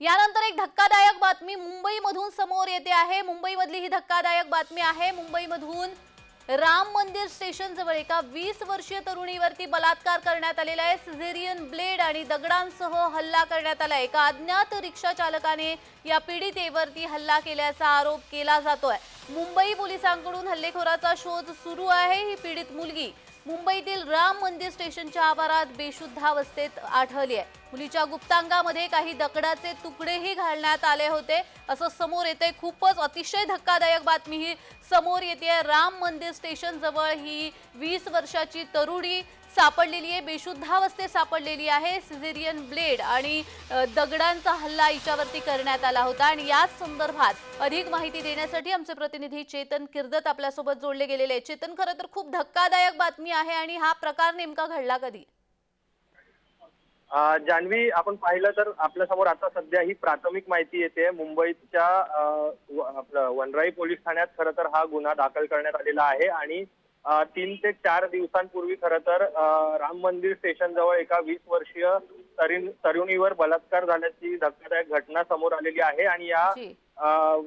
यानंतर एक धक्कादायक बातमी मुंबईमधून समोर येते आहे. मुंबईमधली ही धक्कादायक बातमी आहे. मुंबईमधून राम मंदिर स्टेशन जवळ एका वीस वर्षीय तरुणीवरती बलात्कार करण्यात आलेला आहे. सिझेरियन ब्लेड आणि दगडांसह हल्ला करण्यात आला एका अज्ञात रिक्षा चालकाने या पीडितेवरती हल्ला केल्याचा आरोप केला जातोय. मुंबई पोलिसांकडून हल्लेखोराचा शोध सुरू आहे. ही पीडित मुलगी मुंबईतील राम मंदिर स्टेशनच्या आवारात बेशुद्धावस्थेत आढळली आहे. मुलीच्या गुप्तांगामध्ये काही दगडाचे तुकडेही घालण्यात आले होते. असं समोर येते खूपच अतिशय धक्कादायक बातमी ही समोर येते. राम मंदिर स्टेशन जवळ ही वीस वर्षाची तरुणी सापडलेली आहे बेशुद्धावस्थेत सापडलेली आहे. सिझेरियन ब्लेड आणि दगडांचा हल्ला हिच्यावरती करण्यात आला होता आणि याच संदर्भात अधिक माहिती देण्यासाठी आमचे प्रतिनिधी चेतन किर्दत आपल्यासोबत जोडले गेलेले आहे चेतन खरं तर खूप धक्कादायक बातमी आहे आणि हा प्रकार नेमका घडला कधी? जान्हवी आपण पाहिलं तर आपल्यासमोर आता सध्या ही प्राथमिक माहिती येते. मुंबईच्या आपलं वनराई पोलीस ठाण्यात खरं तर हा गुन्हा दाखल करण्यात आलेला आहे आणि तीन ते चार दिवसांपूर्वी खरं तर राम मंदिर स्टेशन जवळ एका वीस वर्षीय तरुण तरुणीवर बलात्कार झाल्याची धक्कादायक घटना समोर आलेली आहे आणि या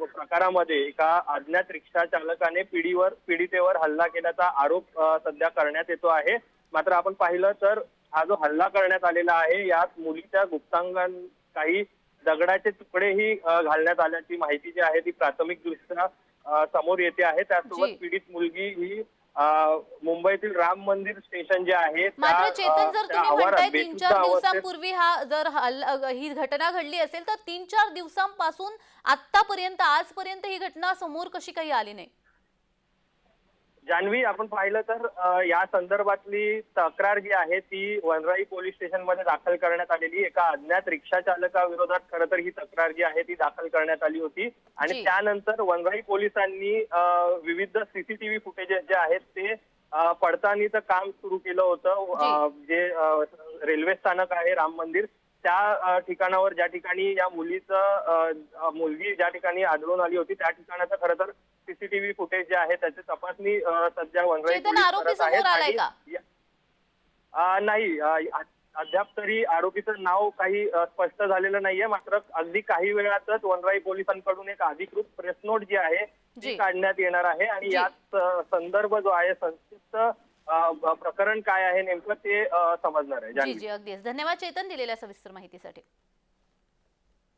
प्रकारामध्ये एका अज्ञात रिक्षा चालकाने पिढीवर पीडितेवर हल्ला केल्याचा आरोप सध्या करण्यात येतो आहे. मात्र आपण पाहिलं तर हा जो हल्ला करण्यात आलेला आहे यात मुलीच्या गुप्तांगां काही दगडाचे तुकडेही घालण्यात आल्याची माहिती जी आहे ती प्राथमिक दृष्ट्या समोर येते आहे. त्यासोबत पीडित मुलगी ही मुंबईतील राम मंदिर स्टेशन जे आहे मात्र चेतन जर तुम्ही म्हणताय तीन चार दिवसांपूर्वी हा जर ही घटना घडली असेल तर तीन चार दिवसांपासून आतापर्यंत आजपर्यंत ही घटना समोर कशी काही आली नाही? जान्हवी आपण पाहिलं तर या संदर्भातली तक्रार जी आहे ती वनराई पोलीस स्टेशनमध्ये दाखल करण्यात आलेली. एका अज्ञात रिक्षा चालकाविरोधात खरं तर ही तक्रार जी आहे ती दाखल करण्यात आली होती. आणि त्यानंतर वनराई पोलिसांनी विविध सीसीटीव्ही फुटेजेस जे आहेत ते पडताळणीचं काम सुरू केलं होतं. जे. रेल्वे स्थानक आहे राम मंदिर त्या ठिकाणावर ज्या ठिकाणी या मुलीचं मुलगी ज्या ठिकाणी आढळून आली होती त्या ठिकाणाचं खरं तर सीसीटीव्ही फुटेज जे आहे त्याची तपासणी सध्या वनराई पोलीस करत आहेत आणि नाही. अद्याप तरी आरोपीचं नाव काही स्पष्ट झालेलं नाहीये. मात्र अगदी काही वेळातच वनराई पोलिसांकडून एक अधिकृत प्रेस नोट जी आहे जी. ती काढण्यात येणार आहे. आणि. यात संदर्भ जो आहे संक्षिप्त प्रकरण काय आहे नेमकं ते समजणार आहे. जी. जी. अगदीच. धन्यवाद चेतन दिलेल्या सविस्तर माहितीसाठी.